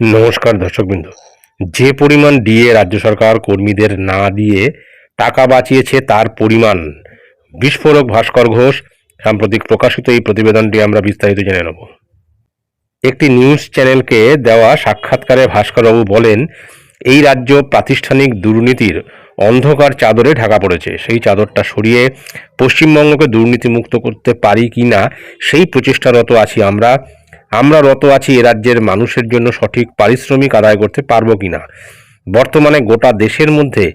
নমস্কার দর্শকবৃন্দ। যে পরিমাণ ডিএ রাজ্য সরকার কর্মীদের না দিয়ে টাকা বাঁচিয়েছে, তার পরিমাণ বিস্ফোরক ভাস্কর ঘোষ, সাম্প্রতিক প্রকাশিত এই প্রতিবেদনটি আমরা বিস্তারিত জেনে নেব। একটি নিউজ চ্যানেলকে দেওয়া সাক্ষাৎকারে ভাস্করবাবু বলেন, এই রাজ্য প্রাতিষ্ঠানিক দুর্নীতির অন্ধকার চাদরে ঢাকা পড়েছে। সেই চাদরটা সরিয়ে পশ্চিমবঙ্গকে দুর্নীতিমুক্ত করতে পারি কি না সেই প্রচেষ্টারত আছি আমরা। আমরা রত আছি এ রাজ্যের মানুষের জন্য সঠিক পারিশ্রমিক আদায় করতে পারব কিনা? বর্তমানে গোটা দেশের মধ্যে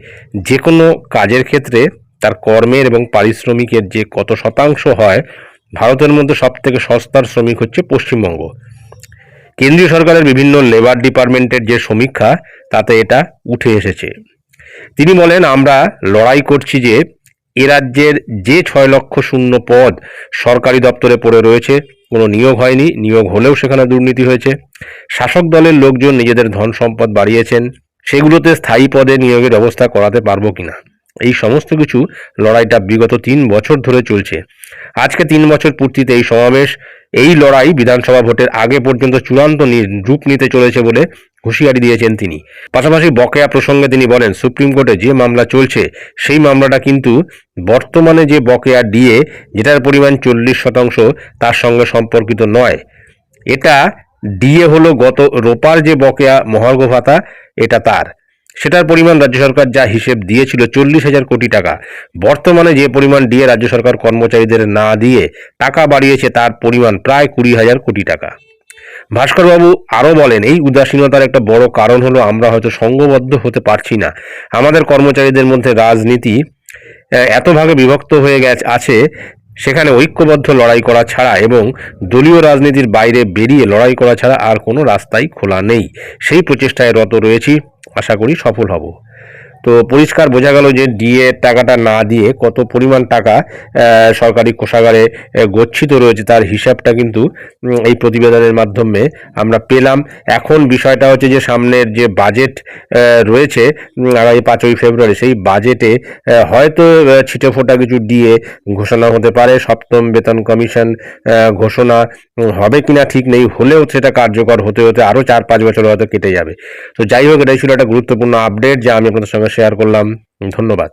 যে কোনো কাজের ক্ষেত্রে তার কর্মের এবং পারিশ্রমিকের যে কত শতাংশ হয়, ভারতের মধ্যে সব থেকে সস্তার শ্রমিক হচ্ছে পশ্চিমবঙ্গ। কেন্দ্রীয় সরকারের বিভিন্ন লেবার ডিপার্টমেন্টের যে সমীক্ষা, তাতে এটা উঠে এসেছে। তিনি বলেন, আমরা লড়াই করছি যে এ রাজ্যের যে ছয় লক্ষ শূন্য পদ সরকারি দপ্তরে পড়ে রয়েছে কোনো নিয়োগ হয়নি, নিয়োগ হলেও সেখানে দুর্নীতি হয়েছে। শাসক দলের লোকজন নিজেদের ধন সম্পদ বাড়িয়েছেন, সেগুলোতে স্থায়ী পদে নিয়োগের ব্যবস্থা করাতে পারব কিনা? এই সমস্ত কিছু লড়াইটা বিগত তিন বছর ধরে চলছে। আজকে তিন বছর পূর্তিতে এই সমাবেশ, এই লড়াই বিধানসভা ভোটের আগে পর্যন্ত চূড়ান্ত রূপ নিতে চলেছে বলে হুঁশিয়ারি দিয়েছেন তিনি। পাশাপাশি বকেয়া প্রসঙ্গে তিনি বলেন, সুপ্রিম কোর্টে যে মামলা চলছে, সেই মামলাটা কিন্তু বর্তমানে যে বকেয়া ডিএ, যেটার পরিমাণ চল্লিশ শতাংশ, তার সঙ্গে সম্পর্কিত নয়। এটা ডিএ হলো গত রোপার যে বকেয়া মহার্ঘ ভাতা, এটা তার। সেটার পরিমাণ রাজ্য সরকার যা হিসেব দিয়েছিল চল্লিশ হাজার কোটি টাকা। বর্তমানে যে পরিমাণ ডিএ রাজ্য সরকার কর্মচারীদের না দিয়ে টাকা বাড়িয়েছে, তার পরিমাণ প্রায় কুড়ি হাজার কোটি টাকা। ভাস্করবাবু আরও বলেন এই উদাসীনতার একটা বড় কারণ হলো আমরা হয়তো সংঘবদ্ধ হতে পারছি না। আমাদের কর্মচারীদের মধ্যে রাজনীতি আহ, এত ভাগে বিভক্ত হয়ে গেছে আছে। সেখানে ঐক্যবদ্ধ লড়াই করা ছাড়া এবং দলীয় রাজনীতির বাইরে বেরিয়ে লড়াই করা ছাড়া আর কোনো রাস্তাই খোলা নেই। সেই প্রচেষ্টায় রত রয়েছি। আশা করি সফল হব। তো পরিষ্কার বোঝা গেল যে ডিএ টাকাটা না দিয়ে কত পরিমাণ টাকা সরকারি কোষাগারে গচ্ছিত রয়েছে তার হিসাবটা কিন্তু এই প্রতিবেদনের মাধ্যমে আমরা পেলাম। এখন বিষয়টা হচ্ছে যে সামনের যে বাজেট রয়েছে আগামী পাঁচই ফেব্রুয়ারি সেই বাজেটে হয়তো আহ, ছিটে ফোটা কিছু ডিএ ঘোষণা হতে পারে। সপ্তম বেতন কমিশন ঘোষণা হবে কিনা ঠিক নেই, হলেও সেটা কার্যকর হতে হতে আরও চার পাঁচ বছর হয়তো কেটে যাবে। তো যাই হোক, এটাই ছিল একটা গুরুত্বপূর্ণ আপডেট যা আমি আপনাদের সঙ্গে শেয়ার করলাম। ধন্যবাদ।